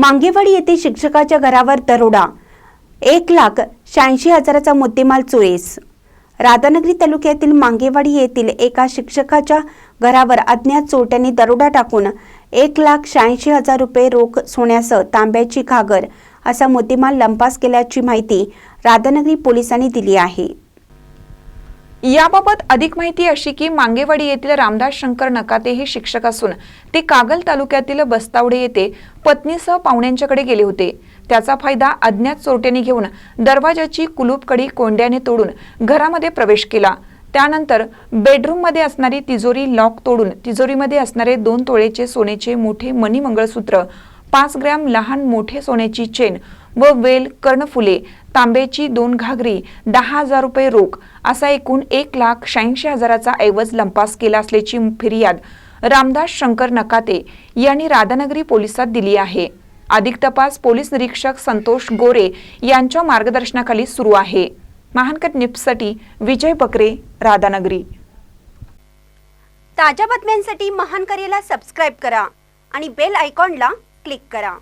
मांगेवाडी येथे शिक्षकाच्या घरावर दरोडा. एक लाख शहाऐंशी हजाराचा मुद्देमाल चोरीस राधानगरी तालुक्यातील मांगेवाडी येथील एका शिक्षकाच्या घरावर अज्ञात चोरट्यांनी दरोडा टाकून एक लाख शहाऐंशी हजार रुपये रोख सोन्यासह तांब्याची घागर असा मुद्देमाल लंपास केल्याची माहिती राधानगरी पोलिसांनी दिली आहे. याबाबत अधिक माहिती अशी की मांगेवाडी येथील रामदास शंकर नकाते हे शिक्षक असून ते कागल तालुक्यातील बस्तावडे येथे पत्नीसह पाहुण्यांच्याकडे गेले होते. त्याचा फायदा अज्ञात चोरट्याने घेऊन दरवाजाची कुलूपकडी कोंड्याने तोडून घरामध्ये प्रवेश केला. त्यानंतर बेडरूममध्ये असणारी तिजोरी लॉक तोडून तिजोरीमध्ये असणारे दोन तोळेचे सोन्याचे मोठे मणी मंगळसूत्र पाच ग्रॅम लहान मोठे सोन्याची चेन व वेल कर्णफुले तांबेची दोन घागरी दहा हजार रुपये रोख असा एकूण एक लाख शहाऐंशी हजाराचा ऐवज लंपास केला असल्याची फिर्याद रामदास शंकर नकाते यांनी राधानगरी पोलिसात दिली आहे. अधिक तपास पोलीस निरीक्षक संतोष गोरे यांच्या मार्गदर्शनाखाली सुरू आहे. महानकट निप्ससाठी विजय बकरे राधानगरी. ताज्या बातम्यांसाठी महान करेला सबस्क्राईब करा आणि बेल आयकॉनला क्लिक करा.